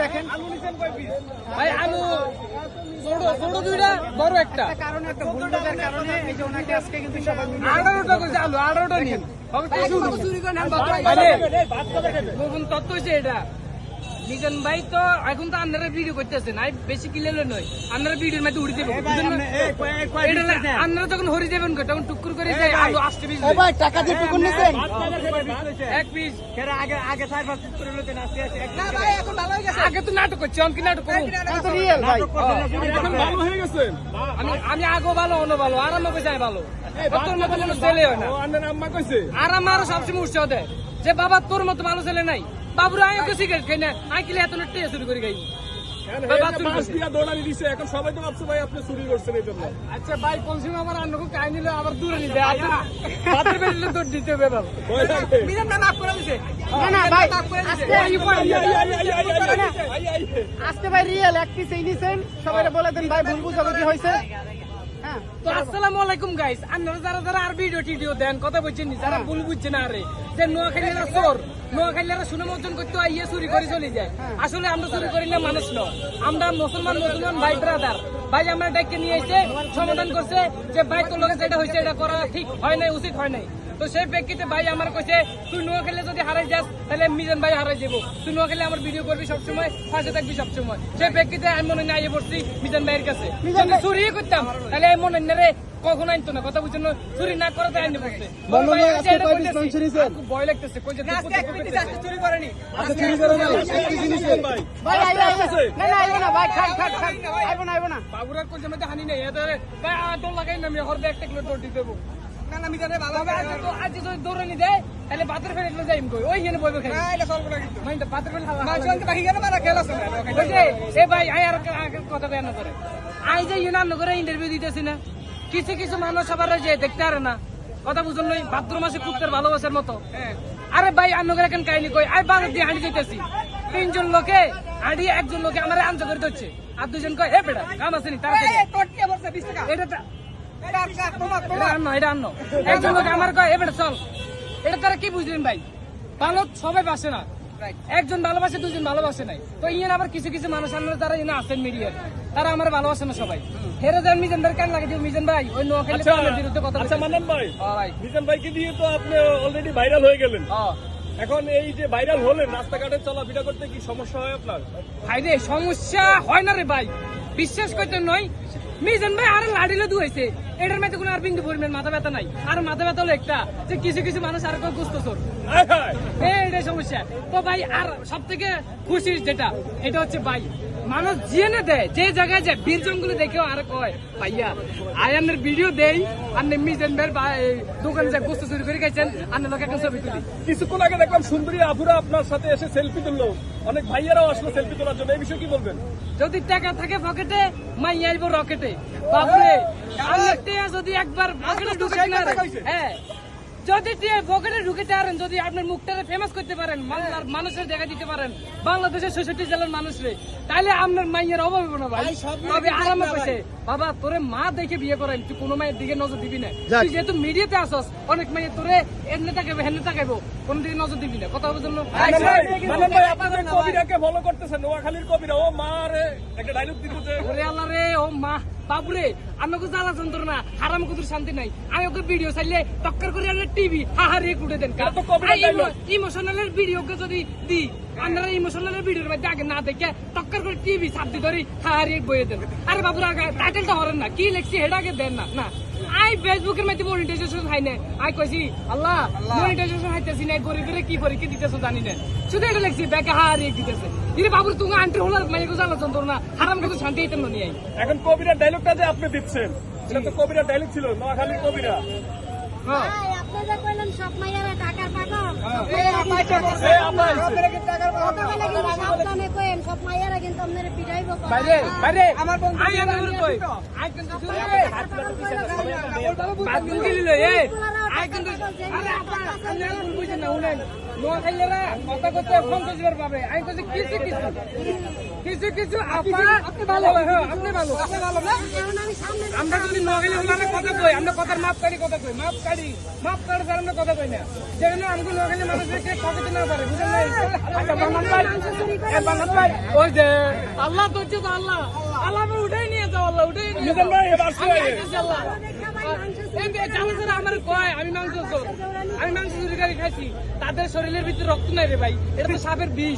দেখেন। ভাই আলু ছোট ছোট দুইটা বড় একটা। একটা কারণে একটা ভুল বোঝার কারণে এই যে ওনাকে আজকে কিন্তু সবাই আঠারোটা করছে আলু আঠারোটা নিন। তত্ত্ব হচ্ছে এটা। ভাই তো এখন তো আপনারা ভিডিও করতেছেন আই বেশি কিলেলো নয়। আপনারা ভিডিওর মধ্যে উড়ে দেবেন আপনারা যখন হরি তখন টুকুর করে যায় আলু আসতে ভাই টাকা দিয়ে টুকুন নিছেন? এক পিস আগে তো নাটক করছি আমি কি নাটক করব? এখন তো রিয়েল ভাই। ভালো হয়ে গেছেন? আমি আমি আগো ভালো অন্য ভালো আর ভালো। তোর মতো কোনো ছেলে হয় না। ও আন্নার আম্মা কইছে? আর আমার সবসময় উৎসাহ দেয়। যে বাবা তোর মতো ভালো ছেলে নাই। বাবুরা সিগারেট খাই না এত শুরু করে ভাই আজকে ভাই রিয়েল একটি সেই নিছেন সবাই বলে দেন ভাই ভুল বুঝাবুঝি হয়েছে আসসালামু আলাইকুম গাইস আপনারা যারা যারা আর ভিডিও টিডিও দেন, কথা বলছেন যারা ভুল বুঝছেন আরে। যে চোর সুনাম অর্জন করতে আইয়ে চুরি করে চলে যায়। আসলে আমরা চুরি করি না, মানুষ ন। আমরা মুসলমান মুসলমান, ভাই ব্রাদার ভাই আমরা ডেকে নিয়ে এসে সমাধান করছে যে ভাই তোর লোকের যেটা হয়েছে, এটা করা ঠিক হয় নাই, উচিত হয় নাই। তো সেই প্রেক্ষিতে ভাই আমার কইছে তুই নোয়া খেলে যদি হারাই যাস তাহলে মিজান ভাই হারাই যাব তুই নোয়া খেলে আমার ভিডিও করবি সবসময় পাশে থাকবি সবসময়। সেই প্রেক্ষিতে আমি মনে হয় আইয়ে পড়ছি মিজান ভাইয়ের কাছে। চুরি করতাম তাহলে আমি মনে না রে কখন আনতো না। কথা বুঝছ না? চুরি না করে তাই আনতে ভয় লাগতেছে কই যে চুরি করেনি। আচ্ছা, চুরি করে না, এক কেজি ভাই। ভাই আইবো আইবো না না আইবো না ভাই খান খান খান। আইবো না আইবো না। বাবুরার কোন মধ্যে হানি নেই এদের ভাই আদর লাগাই না আমি কিলো দৌড় দিতে দেবো। না না মিজানে ভালো আজ আজ যদি দৌড়ানি দেয় তাহলে বাতের ফেলে এগুলো যাইম কই? ওই হেনে বইবে খাই না এটা সলব না কিন্তু। মাইন্ড বাতের ফেলে হালা মাছ অন্ত বাকি গেলে মারা খেলা শুনে ওই এ ভাই আই আর কথা বেয়ান করে। আই যে ইউনান করে ইন্টারভিউ দিতেছি না কিছু কিছু মানুষ আবার যে দেখতে পারে না। কথা বুঝুন নই বাথরুম আছে কুত্তের ভালোবাসার মতো। আরে ভাই আন্নগর এখন কাহিনী কই? আই বাজার দিয়ে হাঁড়ি যাইতেছি তিনজন লোকে হাঁড়ি একজন লোকে আমার আনন্দ করে ধরছে। আর দুজন কয় হে বেটা কাম আছে নি তাড়াতাড়ি এটা এটা আনো, এটা আনো। একজন লোক আমার কয়, এবারে চল। এটা তারা কি বুঝলেন ভাই? ভালো সবাই বাসে না। একজন ভালোবাসে দুজন ভালোবাসে নাই। তো ইয়েন আবার কিছু কিছু মানুষ আমরা যারা ইয়ে আছেন মিডিয়ার তারা আমার ভালোবাসে না সবাই। হেরে যান মিজান ভাই কেন লাগে? যে মিজান ভাই ওই নোয়াখালী আচ্ছা, বিরুদ্ধে কথা আচ্ছা বলছে। ভাই মিজান ভাইকে দিয়ে তো আপনি অলরেডি ভাইরাল হয়ে গেলেন। এখন এই যে ভাইরাল হলেন রাস্তাঘাটে চলাফেরা করতে কি সমস্যা হয় আপনার? ভাই রে সমস্যা হয় না রে ভাই। বিশ্বাস করতে নয় মিজান ভাই আর লাডিলে ধুয়েছে এটার মধ্যে কোনো আর বিন্দু পরিমাণ মাথা ব্যথা নাই। আর মাথা ব্যথা হলো একটা যে কিছু কিছু মানুষ আর কেউ গুস্ত চোর। হায়। সমস্যা। তো ভাই আর সব থেকে খুশির যেটা এটা হচ্ছে ভাই। মানুষ জেনে দেয় যে জায়গায় যায় বীর জঙ্গলে দেখেও আর কয় ভাইয়া আয়ানের ভিডিও দেই আর বা- এই দোকানে যা গোস্ত চুরি করে গেছেন আর লোক একটা ছবি তুলি। কিছুক্ষণ আগে দেখলাম সুন্দরী আফুরা আপনার সাথে এসে সেলফি তুললো। অনেক ভাইয়ারাও আসলো সেলফি তোলার জন্য। এই বিষয়ে কি বলবেন? যদি টাকা থাকে পকেটে মাই আইব রকেটে। বাপরে যদি একবার পকেটে ঢুকে হ্যাঁ। যদি পকেটে ঢুকে পারেন যদি আপনার মুখটাকে ফেমাস করতে পারেন মানুষের দেখা দিতে পারেন বাংলাদেশের ছেষট্টি জেলার মানুষরে তাহলে আপনার মাইয়ের অভাব হবে না ভাই। তবে আরামে কইছে বাবা তোরে মা দেখে বিয়ে করাই তুই কোনো মায়ের দিকে নজর দিবি না। তুই যেহেতু মিডিয়াতে আসস অনেক মাইয়ে তোরে এমনি তাকাইবো হেমনি তাকাইবো কোনো দিকে নজর দিবি না। কথা ভাই আপনাদের কবিরাকে ফলো করতেছেন নোয়াখালীর কবিরা। ও মা রে একটা ডায়লগ দিত যে ওরে আল্লাহ রে ও মা। বাবুরে আমাকে জ্বালা যন্ত্রণা হারাম কুতুর শান্তি নাই। আমি ওকে ভিডিও চাইলে টক্কর করে আনলে টিভি হাহারে কুটে দেন। ইমোশনালের ভিডিওকে যদি দি আপনারা ইমোশনালের ভিডিওর মধ্যে আগে না দেখে টক্কর করে টিভি সাথে ধরি হাহারে বইয়ে দেন। আরে বাবুরা আগে টাইটেলটা হরেন না। কি লেখছি হেটা আগে দেন না। না। আই ফেসবুকের মধ্যে মনিটাইজেশন হাই না। আই কইছি আল্লাহ মনিটাইজেশন হাইতেছি না। গরিবের কি পরীক্ষা দিতেছো জানি না। শুধু এটা লাগছি ব্যাগে হার এক দিতেছে। ইরে বাবুর তুমি আন্টি হলার মানে গোজাল যন্ত্র না হারাম কত শান্তি হইতাম না নিয়ে এখন কবিরা ডায়লগটা যে আপনি দিচ্ছেন এটা তো কবিরা ডায়লগ ছিল নোয়াখালী কবিরা। আমার বন্ধু কিন্তু না নোয়াখালীরা কথা করতে পাবে। আমি কিছু কিছু। কিছু কিছু আপনি ভালো আপনি ভালো। আপনি ভালো না? আমরা যদি নোয়াখালী কথা কই আমরা কথার মাপ কাটি কথা কই মাপ কাটি মাপ কাটার কারণে আমরা কথা কই না। যেখানে আমাকে নোয়াখালী মানুষদেরকে ঠকাতে না পারে বুঝলেন নাই? আচ্ছা বানান ভাই এ ভাই ওই যে আল্লাহ তো তো আল্লাহ। আল্লাহ উঠাই নিয়ে যাও আল্লাহ উঠাই নিয়ে আইতেছি আল্লাহ। এই যে জানো স্যার আমার কয়, আমি মাংস চোর। আমি মাংস চুরি করে খাইছি। তাদের শরীরের ভিতরে রক্ত নাই রে ভাই। এটা তো সাপের বিষ।